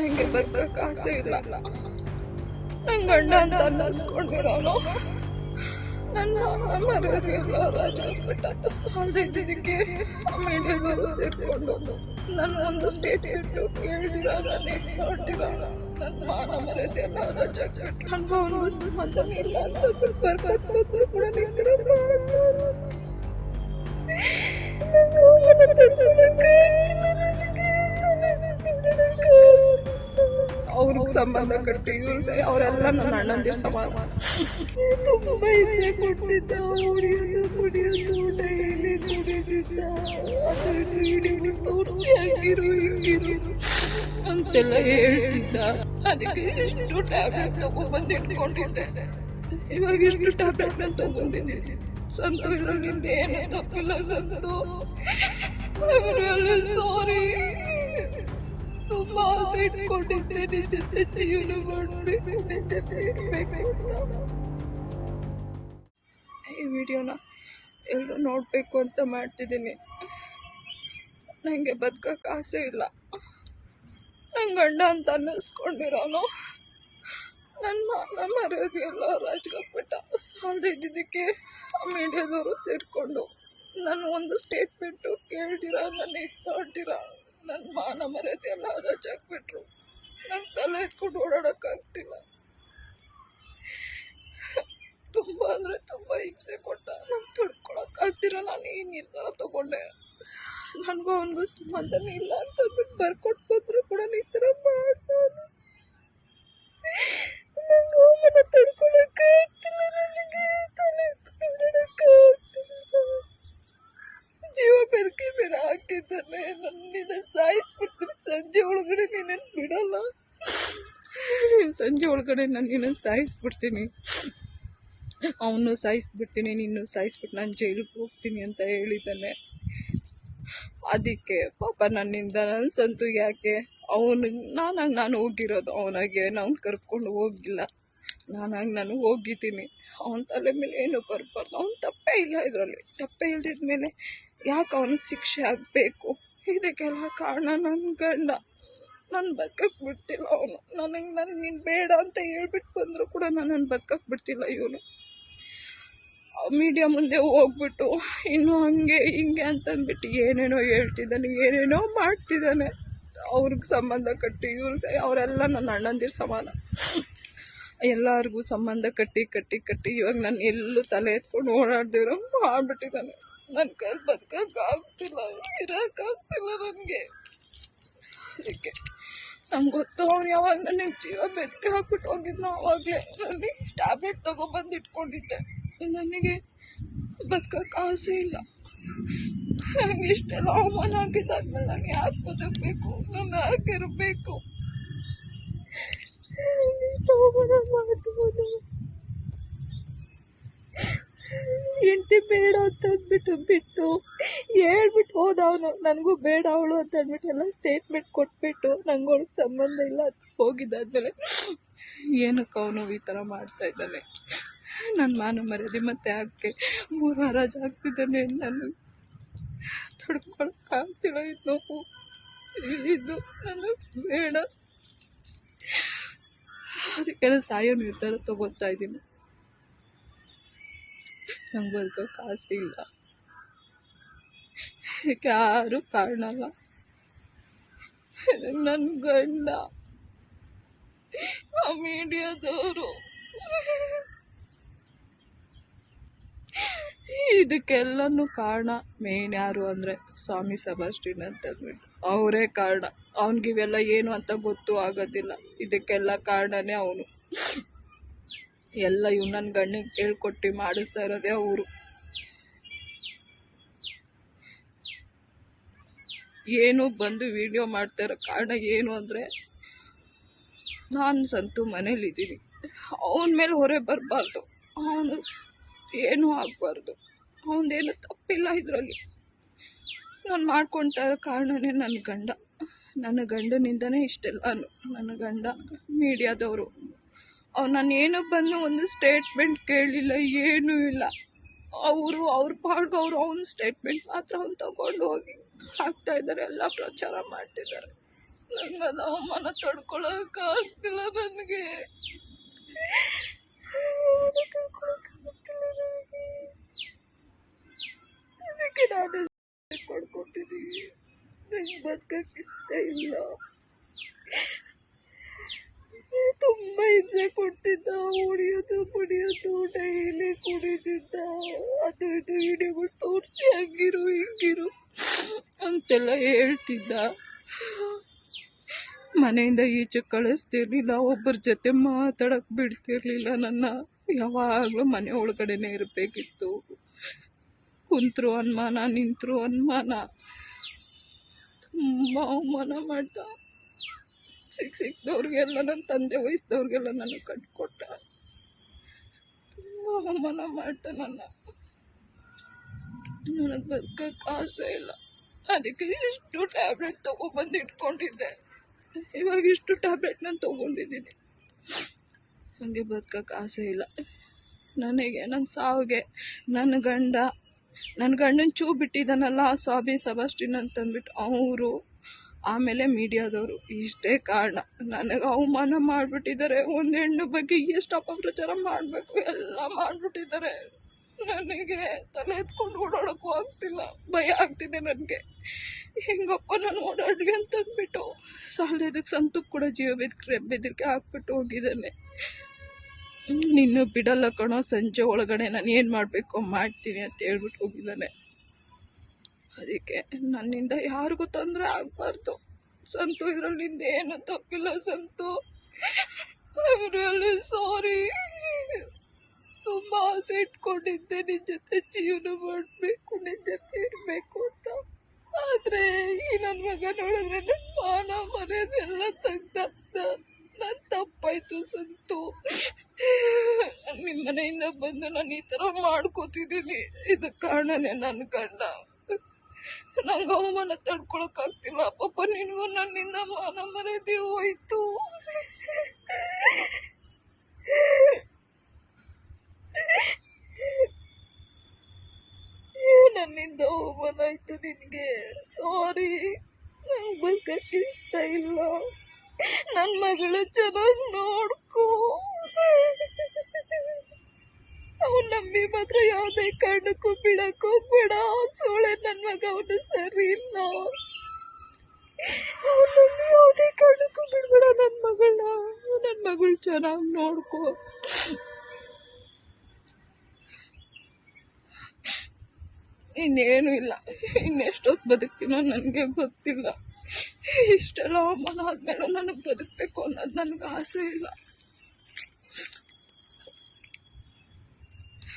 ನಂಗೆ ಬದುಕಕ್ಕೆ ಆಸೆ ಇಲ್ಲ. ನನ್ನ ಗಂಡ ಅಂತ ಅನ್ನಿಸ್ಕೊಂಡಿರೋನು. ನನ್ನ ಮರ್ಯಾದೆ ಎಲ್ಲ ರಾಜಾಜ್ಬಿಟ್ಟ ಸಾಲದೆ ಇದ್ದಿದ್ದಕ್ಕೆ ಮೀಡಿಯಾದವರು ಸೇರಿಕೊಂಡು ನನ್ನ ಒಂದು ಸ್ಟೇಟ್ ಇಟ್ಟು ಕೇಳ್ತೀರಾ ನಾನು ನೋಡ್ತೀರ ನನ್ನ ಮಾನ ಮರ್ಯಾದೆ ಎಲ್ಲ ರಾಜಾಜ್ಬಿಟ್ಟು ನನಗೆ ಒಂದು ಸಂಬಂಧನೇ ಇಲ್ಲ ಅಂತ ಬರ್ಬಾರ್ದು ಕೂಡ ನಿಂತಿರೋ ನಂಗೆ ಹೋಗೋಣ ತಡ್ಕೊಳಕ್ಕೆ ಅವ್ರಿಗೆ ಸಂಬಂಧ ಕಟ್ಟಿ, ಇವ್ರು ಅವರೆಲ್ಲ ನನ್ನ ಅಣ್ಣಂದಿರ ಸಮಾನ ತುಂಬ ಹಿಂಸೆ ಕೊಡ್ತಿದ್ದ ಹೊಡಿಯೋದು ಕುಡಿಯೋದು ಡೈಲಿ ಕುಡಿದಿದ್ದ ಅದನ್ನು ಹಿಡಿದು ತೋರಿಸಿ ಹಂಗಿರು, ಹಿಂಗಿರು ಅಂತೆಲ್ಲ ಹೇಳ್ತಿದ್ದ. ಅದಕ್ಕೆ ಇಷ್ಟು ಟ್ಯಾಬ್ಲೆಟ್ ತಗೊಂಡ್ಬಂದು ಇಟ್ಕೊಂಡಿದ್ದೆ. ಇವಾಗ ಇಷ್ಟು ನಾನು ತಗೊಂಡಿದ್ದೀನಿ. ಸಂತು ಇದರಲ್ಲಿಂದ ಏನು ತಪ್ಪಿಲ್ಲ, ಸಂತು. ಸಾರಿ ಆಸೆ ಇಟ್ಕೊಂಡಿದ್ದೆ ನಿನ್ ಜೀವನ ಈ ವಿಡಿಯೋನ ಎಲ್ಲರೂ ನೋಡಬೇಕು ಅಂತ ಮಾಡ್ತಿದ್ದೀನಿ. ನನಗೆ ಬದುಕಕ್ಕೆ ಆಸೆ ಇಲ್ಲ. ನನ್ನ ಗಂಡ ಅಂತ ಅನ್ನಿಸ್ಕೊಂಡಿರೋನು. ನನ್ನ ಮಾನ ಮರ್ಯಾದೆ ಎಲ್ಲ ಸಾಲ್ ಇದ್ದಿದ್ದಕ್ಕೆ ಮೀಡಿಯಾದವರು ಸೇರಿಕೊಂಡು ನಾನು ಒಂದು ಸ್ಟೇಟ್ಮೆಂಟು ಕೇಳ್ತೀರಾ ನಾನು ಇದು ನೋಡ್ತೀರಾ ನನ್ನ ಮಾನ ಮರ್ಯಾದೆ ಎಲ್ಲ ರಜಾಕ್ಬಿಟ್ರು ನಂಗೆ ತಲೆ ಎತ್ಕೊಂಡು ಓಡಾಡೋಕ್ಕಾಗ್ತಿಲ್ಲ. ತುಂಬ ಅಂದರೆ ತುಂಬ ಹಿಂಸೆ ಕೊಟ್ಟ. ನಂಗೆ ತಡ್ಕೊಳಕ್ಕಾಗ್ತಿಲ್ಲ ನಾನು ಈ ನಿರ್ಧಾರ ತಗೊಂಡೆ. ನನಗೂ ಅವನಿಗೂ ಸಂಬಂಧನೇ ಇಲ್ಲ ಅಂತ ಬರ್ಕೊಟ್ಟು ಬಂದರೂ ಕೂಡ ಈ ಥರ ಮಾಡ್ತಾನೆ ನಂಗೆ ಅವನ ತಡ್ಕೊಳಕ್ಕಾಗ್ತಿಲ್ಲ ನನಗೆ. ತಲೆ ಎತ್ಕೊಂಡು ಜೀವ ಬೆರಕೆ ಬೇಡ ಹಾಕಿದ್ದಾನೆ. ನನ್ನ ಸಂಜೆ ಒಳಗಡೆ ನೀನೇನು ಬಿಡಲ್ಲ. ಸಂಜೆ ಒಳಗಡೆ ನಾನು ನಿನ್ನನ್ನು ಸಾಯಿಸ್ಬಿಡ್ತೀನಿ. ಅವನು ಸಾಯಿಸ್ಬಿಡ್ತೀನಿ ನಿನ್ನೂ ಸಾಯಿಸ್ಬಿಟ್ಟು ನಾನು ಜೈಲಿಗೆ ಹೋಗ್ತೀನಿ ಅಂತ ಹೇಳಿದ್ದಾನೆ. ಅದಕ್ಕೆ ಪಾಪ ನನ್ನಿಂದ ನನ್ನ ಸಂತು ಯಾಕೆ? ಅವನು, ನಾನಾಗಿ ನಾನು ಹೋಗಿರೋದು, ಅವನಾಗೆ ನಾನು ಕರ್ಕೊಂಡು ಹೋಗಿಲ್ಲ. ನಾನಾಗಿ ನಾನು ಹೋಗಿದ್ದೀನಿ. ಅವನ ತಲೆ ಮೇಲೆ ಏನು ಬರಬಾರ್ದು. ಅವ್ನು ತಪ್ಪೇ ಇಲ್ಲ ಇದರಲ್ಲಿ. ತಪ್ಪೇ ಇಲ್ದಿದ ಮೇಲೆ ಯಾಕೆ ಅವನಿಗೆ ಶಿಕ್ಷೆ ಆಗಬೇಕು? ಇದಕ್ಕೆಲ್ಲ ಕಾರಣ ನನ್ನ ಗಂಡ. ನನ್ನ ಬದುಕಕ್ಕೆ ಬಿಡ್ತಿಲ್ಲ ಅವನು ನನಗೆ ನಾನು ನೀನು ಬೇಡ ಅಂತ ಹೇಳ್ಬಿಟ್ಟು ಬಂದರೂ ಕೂಡ ನನ್ನನ್ನು ಬದುಕಕ್ಕೆ ಬಿಡ್ತಿಲ್ಲ ಇವನು. ಮೀಡಿಯಾ ಮುಂದೆ ಹೋಗ್ಬಿಟ್ಟು ಇನ್ನು ಹಂಗೆ ಹಿಂಗೆ ಅಂತಂದ್ಬಿಟ್ಟು ಏನೇನೋ ಹೇಳ್ತಿದ್ದಾನೆ, ಏನೇನೋ ಮಾಡ್ತಿದ್ದಾನೆ. ಅವ್ರಿಗೆ ಸಂಬಂಧ ಕಟ್ಟಿ, ಇವ್ರು ಅವರೆಲ್ಲ ನನ್ನ ಅಣ್ಣಂದಿರ ಸಮಾನ. ಎಲ್ಲರಿಗೂ ಸಂಬಂಧ ಕಟ್ಟಿ ಕಟ್ಟಿ ಕಟ್ಟಿ ಇವಾಗ ನಾನು ಎಲ್ಲೂ ತಲೆ ಎತ್ಕೊಂಡು ಓಡಾಡ್ದಿರೋ ಮಾಡ್ಬಿಟ್ಟಿದ್ದಾನೆ ನನ್ನ ಕೈಲಿ ಬದುಕಕ್ಕೆ ಆಗ್ತಿಲ್ಲ ಇರೋಕ್ಕಾಗ್ತಿಲ್ಲ ನನಗೆ ಅದಕ್ಕೆ ನಂಗೆ ಗೊತ್ತು ಅವ್ನು ಯಾವಾಗ ನನಗೆ ಜೀವ ಬೆದಕೆ ಹಾಕ್ಬಿಟ್ಟು ಹೋಗಿದ್ನೋ ಅವಾಗಲೇ ನನಗೆ ಟ್ಯಾಬ್ಲೆಟ್ ತೊಗೊಬಂದು ಇಟ್ಕೊಂಡಿದ್ದೆ ನನಗೆ ಬದುಕಕ್ಕೆ ಆಸೆ ಇಲ್ಲ ನನಗೆ ಇಷ್ಟೆಲ್ಲ ಅವಮಾನ ಆಗಿದ್ದಾದ್ಮೇಲೆ ನಾನು ಯಾಕೆ ಬದುಕಬೇಕು ನಾನು ಯಾಕೆ ಇರಬೇಕು ಇಷ್ಟು ಅವಮಾನ ಮಾಡ್ಬೋದು ಹೆಂಡತಿ ಬೇಡ ಅಂತ ಅಂದ್ಬಿಟ್ಟು ಬಿಟ್ಟು ಹೇಳ್ಬಿಟ್ಟು ಹೋದ ಅವನು ನನಗೂ ಬೇಡ ಅವಳು ಅಂತ ಅಂದ್ಬಿಟ್ಟು ಎಲ್ಲ ಸ್ಟೇಟ್ಮೆಂಟ್ ಕೊಟ್ಬಿಟ್ಟು ನಂಗೆ ಅವ್ಳಿಗೆ ಸಂಬಂಧ ಇಲ್ಲ ಅಂತ ಹೋಗಿದ್ದಾದ್ಮೇಲೆ ಏನಕ್ಕೆ ಅವನು ಈ ಥರ ಮಾಡ್ತಾ ಇದ್ದಾನೆ? ನನ್ನ ಮಾನ ಮರ್ಯಾದೆ ಮತ್ತೆ ಯಾಕೆ ಮೂರು ವಾರ ಆಗ್ತಿದ್ದಾನೆ ನಾನು ತೊಡ್ಕೊಳಕ್ಕಾಗ್ತಿಲ್ಲ ಇದು ಇದು ನಾನು ಬೇಡ. ಅದಕ್ಕೆಲ್ಲ ಸಾಯೋ ನಿರ್ಧಾರ ತಗೋತಾ ಇದ್ದೀನಿ. ನಂಗೆ ಬದುಕೋಕೆ ಆಸೆ ಇಲ್ಲ. ಯಾರು ಕಾಣಲ್ಲ ನನ್ನ ಗಂಡ. ಆ ಮೀಡಿಯಾದವರು. ಇದಕ್ಕೆಲ್ಲನೂ ಕಾರಣ ಮೇನ್ ಯಾರು ಅಂದರೆ ಸ್ವಾಮಿ ಸಬಾಸ್ಟಿನ್ ಅಂತ ಅಂದ್ಬಿಟ್ಟು. ಅವರೇ ಕಾರಣ. ಅವನಿಗಿವೆಲ್ಲ ಏನು ಅಂತ ಗೊತ್ತು ಆಗೋದಿಲ್ಲ. ಇದಕ್ಕೆಲ್ಲ ಕಾರಣನೇ ಅವನು. ಎಲ್ಲ ಇವ್ ನನ್ನ ಗಂಡಿಗೆ ಹೇಳ್ಕೊಟ್ಟು ಮಾಡಿಸ್ತಾ ಇರೋದೇ ಅವರು. ಏನು ಬಂದು ವಿಡಿಯೋ ಮಾಡ್ತಾ ಇರೋ ಕಾರಣ ಏನು ಅಂದರೆ, ನಾನು ಸಂತು ಮನೇಲಿದ್ದೀನಿ ಅವನ ಮೇಲೆ ಹೊರೆ ಬರಬಾರ್ದು. ಅವನು ಏನೂ ಆಗಬಾರ್ದು. ಅವನದೇನು ತಪ್ಪಿಲ್ಲ ಇದರಲ್ಲಿ. ನಾನು ಮಾಡ್ಕೊಳ್ತಾ ಇರೋ ಕಾರಣನೇ ನನ್ನ ಗಂಡ. ನನ್ನ ಗಂಡನಿಂದನೇ ಇಷ್ಟೆಲ್ಲ ನನ್ನ ಗಂಡ ಮೀಡಿಯಾದವರು. ನಾನು ಏನೋ ಬಂದು ಒಂದು ಸ್ಟೇಟ್ಮೆಂಟ್ ಕೇಳಿಲ್ಲ, ಏನೂ ಇಲ್ಲ. ಅವರು, ಅವ್ರ ಪಾಡ್ಗೆ ಅವರು ಅವ್ನ ಸ್ಟೇಟ್ಮೆಂಟ್ ಮಾತ್ರ ಅವ್ನು ತಗೊಂಡು ಹೋಗಿ ಹಾಕ್ತಾ ಇದ್ದಾರೆ ಎಲ್ಲ ಪ್ರಚಾರ ಮಾಡ್ತಿದ್ದಾರೆ ನನಗದು ಅವಮಾನ ತಡ್ಕೊಳ್ಳೋಕ್ಕಾಗ್ತಿಲ್ಲ ನನಗೆ. ಹೊಡಿಯೋದು ಕುಡಿಯೋದು ಡೈಲಿ ಕುಡಿದಿದ್ದ. ಅದು ಇದು ವಿಡಿಯೋಗಳು ತೋರಿಸಿ, ಹಂಗಿರು, ಹಿಂಗಿರು ಅಂತೆಲ್ಲ ಹೇಳ್ತಿದ್ದ. ಮನೆಯಿಂದ ಈಚೆ ಕಳಿಸ್ತಿರ್ಲಿಲ್ಲ, ಒಬ್ಬರ ಜೊತೆ ಮಾತಾಡಕ್ಕೆ ಬಿಡ್ತಿರ್ಲಿಲ್ಲ ನನ್ನ. ಯಾವಾಗಲೂ ಮನೆ ಒಳಗಡೆನೇ ಇರಬೇಕಿತ್ತು. ಕುಂತರು ಅನುಮಾನ, ನಿಂತರು ಅನುಮಾನ. ತುಂಬ ಅವಮಾನ ಮಾಡ್ದ. ಸಿಕ್ಕ ಸಿಕ್ಕದವ್ರಿಗೆಲ್ಲ ನನ್ನ ತಂದೆ ವಯಸ್ಸದವ್ರಿಗೆಲ್ಲ ನನಗೆ ಕಟ್ಕೊಟ್ಟ. ಅವಮಾನ ಮಾಡ್ದ ನನ್ನ. ನನಗೆ ಬದುಕಕ್ಕೆ ಆಸೆ ಇಲ್ಲ. ಅದಕ್ಕೆ ಇಷ್ಟು ಟ್ಯಾಬ್ಲೆಟ್ ತೊಗೊಬಂದು ಇಟ್ಕೊಂಡಿದ್ದೆ. ಇವಾಗ ಇಷ್ಟು ಟ್ಯಾಬ್ಲೆಟ್ ನಾನು ತೊಗೊಂಡಿದ್ದೀನಿ. ನನಗೆ ಬದುಕಕ್ಕೆ ಆಸೆ ಇಲ್ಲ. ನನಗೆ ನನ್ನ ಸಾವಿಗೆ ನನ್ನ ಗಂಡ ನನ್ನ ಗಂಡನ ಚೂ ಬಿಟ್ಟಿದ್ದಾನಲ್ಲ ಸ್ವಾಮಿ ಸಬಾಸ್ಟಿನ್ ಅಂತಂದ್ಬಿಟ್ಟು, ಅವರು ಆಮೇಲೆ ಮೀಡಿಯಾದವರು, ಇಷ್ಟೇ ಕಾರಣ. ನನಗೆ ಅವಮಾನ ಮಾಡಿಬಿಟ್ಟಿದ್ದಾರೆ. ಒಂದು ಹೆಣ್ಣು ಬಗ್ಗೆ ಎಷ್ಟು ಅಪಪ್ರಚಾರ ಮಾಡಬೇಕು? ಎಲ್ಲ ಮಾಡಿಬಿಟ್ಟಿದ್ದಾರೆ. ನನಗೆ ತಲೆ ಎತ್ಕೊಂಡು ಓಡಾಡೋಕ್ಕೂ ಆಗ್ತಿಲ್ಲ. ಭಯ ಆಗ್ತಿದೆ ನನಗೆ. ಹೆಂಗಪ್ಪ ನಾನು ಓಡಾಡ್ಲಿ ಅಂತಂದ್ಬಿಟ್ಟು ಸಾಲದಕ್ಕೆ ಸಂತಕ್ಕೆ ಕೂಡ ಜೀವ ಬೆದ್ರೆ ಬೆದರಿಕೆ ಹಾಕ್ಬಿಟ್ಟು ಹೋಗಿದ್ದಾನೆ. ನಿನ್ನ ಬಿಡಲ್ಲ ಕಣೋ, ಸಂಜೆ ಒಳಗಡೆ ನಾನು ಏನು ಮಾಡಬೇಕು ಮಾಡ್ತೀನಿ ಅಂತ ಹೇಳ್ಬಿಟ್ಟು ಹೋಗಿದ್ದಾನೆ. ಅದಕ್ಕೆ ನನ್ನಿಂದ ಯಾರಿಗೂ ತೊಂದರೆ ಆಗಬಾರ್ದು. ಸಂತು ಇದರಲ್ಲಿಂದ ಏನು ತಪ್ಪಿಲ್ಲ ಸಂತು. ಅವರಲ್ಲಿ ಸಾರಿ ತುಂಬ ಆಸೆ ಇಟ್ಕೊಂಡಿದ್ದೆ. ನಿನ್ನ ಜೊತೆ ಜೀವನ ಮಾಡಬೇಕು ನಿನ್ನ ಜೊತೆ ಇರಬೇಕು ಅಂತ. ಆದರೆ ಈ ನನ್ನ ಮಗ ನೋಡಿದ್ರೆ ನನ್ನ ಮಾನ ಮನೆಯದೆಲ್ಲ ತಗ್ದ ನನ್ನ ತಪ್ಪಾಯ್ತು ಸಂತು. ನಿಮ್ಮ ಮನೆಯಿಂದ ಬಂದು ನಾನು ಈ ಥರ ಮಾಡ್ಕೋತಿದ್ದೀನಿ. ಇದಕ್ಕೆ ಕಾರಣನೇ ನನ್ನ ಗಂಡ. ನಂಗೆ ಅವಮಾನ ತಡ್ಕೊಳಕ್ಕಾಗ್ತಿಲ್ಲ ಪಾಪ ನಿನಗೂ ನನ್ನಿಂದ ಮಾನ ಮರ್ಯಾದೆ ಹೋಯ್ತು. ನನ್ನಿಂದ ಅವಮಾನ ಆಯ್ತು ನಿನಗೆ. ಸಾರಿ ನಂಗೆ ಬದುಕಕ್ಕೆ ಇಷ್ಟ ಇಲ್ಲ. ನನ್ನ ಮಗಳು ಚೆನ್ನಾಗಿ ನೋಡ್ಕೋ ನಂಬಿ ಮಾತ್ರ ಯಾವುದೇ ಕಾರಣಕ್ಕೂ ಬಿಡಕ್ಕೂ ಹೋಗ್ಬೇಡ. ಸೋಳೆ ನನ್ನ ಮಗ ಅವನು ಸರಿ ಇಲ್ಲ. ಯಾವುದೇ ಕಾರಣಕ್ಕೂ ಬಿಡಬೇಡ ನನ್ನ ಮಗಳನ್ನ. ನನ್ನ ಮಗಳು ಚೆನ್ನಾಗಿ ನೋಡ್ಕೋ. ಇನ್ನೇನು ಇಲ್ಲ. ಇನ್ನೆಷ್ಟೊತ್ತು ಬದುಕ್ತೀನೋ ನನಗೆ ಗೊತ್ತಿಲ್ಲ. ಇಷ್ಟೆಲ್ಲ ಅವಮಾನ ಆದ್ಮೇಲೂ ನನಗೆ ಬದುಕಬೇಕು ಅನ್ನೋದು ನನಗೆ ಆಸೆ ಇಲ್ಲ.